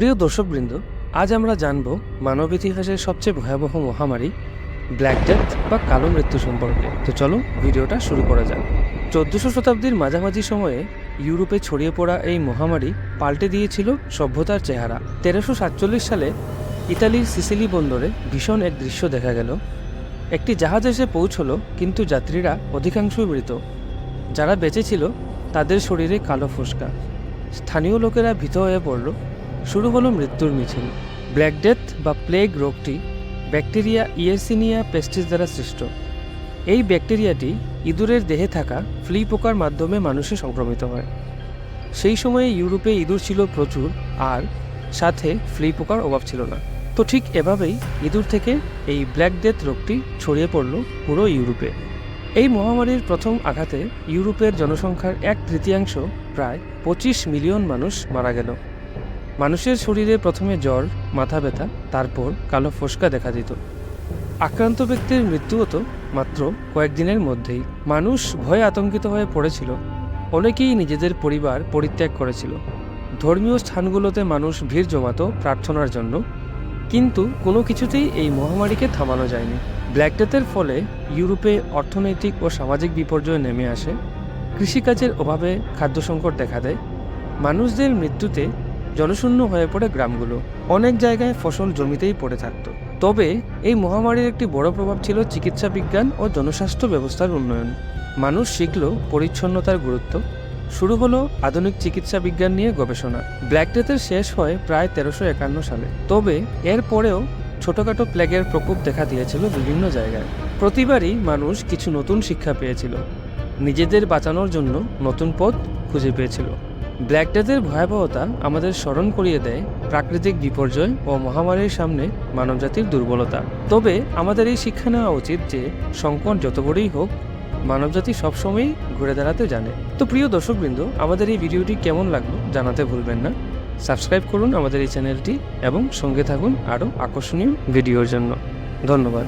প্রিয় দর্শকবৃন্দ, আজ আমরা জানব মানব ইতিহাসের সবচেয়ে ভয়াবহ মহামারী ব্ল্যাক ডেথ বা কালো মৃত্যু সম্পর্কে। তো চলো ভিডিওটা শুরু করা যাক। চোদ্দশো শতাব্দীর মাঝামাঝি সময়ে ইউরোপে ছড়িয়ে পড়া এই মহামারী পাল্টে দিয়েছিল সভ্যতার চেহারা। তেরোশো সাতচল্লিশ সালে ইতালির সিসিলি বন্দরে ভীষণ এক দৃশ্য দেখা গেল। একটি জাহাজ এসে পৌঁছলো, কিন্তু যাত্রীরা অধিকাংশই মৃত। যারা বেঁচে ছিল, তাদের শরীরে কালো ফোসকা। স্থানীয় লোকেরা ভীত হয়ে পড়ল। শুরু হলো মৃত্যুর মিছিল। ব্ল্যাক ডেথ বা প্লেগ রোগটি ব্যাকটেরিয়া ইয়েসিনিয়া পেস্টিস দ্বারা সৃষ্ট। এই ব্যাকটেরিয়াটি ইঁদুরের দেহে থাকা ফ্লি পোকার মাধ্যমে মানুষে সংক্রমিত হয়। সেই সময়ে ইউরোপে ইঁদুর ছিল প্রচুর আর সাথে ফ্লি পোকার অভাব ছিল না। তো ঠিক এভাবেই ইঁদুর থেকে এই ব্ল্যাক ডেথ রোগটি ছড়িয়ে পড়ল পুরো ইউরোপে। এই মহামারীর প্রথম আঘাতে ইউরোপের জনসংখ্যার এক তৃতীয়াংশ প্রায় পঁচিশ মিলিয়ন মানুষ মারা গেল। মানুষের শরীরে প্রথমে জ্বর, মাথা ব্যথা, তারপর কালো ফোসকা দেখা দিত। আক্রান্ত ব্যক্তির মৃত্যু হতো মাত্র কয়েকদিনের মধ্যেই। মানুষ ভয়ে আতঙ্কিত হয়ে পড়েছিল। অনেকেই নিজেদের পরিবার পরিত্যাগ করেছিল। ধর্মীয় স্থানগুলোতে মানুষ ভিড় জমাতো প্রার্থনার জন্য। কিন্তু কোনো কিছুতেই এই মহামারীকে থামানো যায়নি। ব্ল্যাক ডেথের ফলে ইউরোপে অর্থনৈতিক ও সামাজিক বিপর্যয় নেমে আসে। কৃষিকাজের অভাবে খাদ্য সংকট দেখা দেয়। মানুষদের মৃত্যুতে জনশূন্য হয়ে পড়ে গ্রামগুলো। অনেক জায়গায় ফসল জমিতেই পড়ে থাকতো। তবে এই মহামারীর একটি বড় প্রভাব ছিল চিকিৎসা বিজ্ঞান ও জনস্বাস্থ্য ব্যবস্থার উন্নয়ন। মানুষ শিখল পরিচ্ছন্নতার গুরুত্ব। শুরু হলো আধুনিক চিকিৎসা বিজ্ঞান নিয়ে গবেষণা। ব্ল্যাক ডেথের শেষ হয় প্রায় তেরোশো একান্ন সালে। তবে এর পরেও ছোটখাটো প্লেগের প্রকোপ দেখা দিয়েছিল বিভিন্ন জায়গায়। প্রতিবারই মানুষ কিছু নতুন শিক্ষা পেয়েছিল। নিজেদের বাঁচানোর জন্য নতুন পথ খুঁজে পেয়েছিল। ব্ল্যাক ডেথের ভয়াবহতা আমাদের স্মরণ করিয়ে দেয় প্রাকৃতিক বিপর্যয় ও মহামারীর সামনে মানবজাতির দুর্বলতা। তবে আমাদের এই শিক্ষা নেওয়া উচিত যে সংকট যত বড়ই হোক, মানবজাতি সবসময়ই ঘুরে দাঁড়াতে জানে। তো প্রিয় দর্শকবৃন্দ, আমাদের এই ভিডিওটি কেমন লাগল জানাতে ভুলবেন না। সাবস্ক্রাইব করুন আমাদের এই চ্যানেলটি এবং সঙ্গে থাকুন আরও আকর্ষণীয় ভিডিওর জন্য। ধন্যবাদ।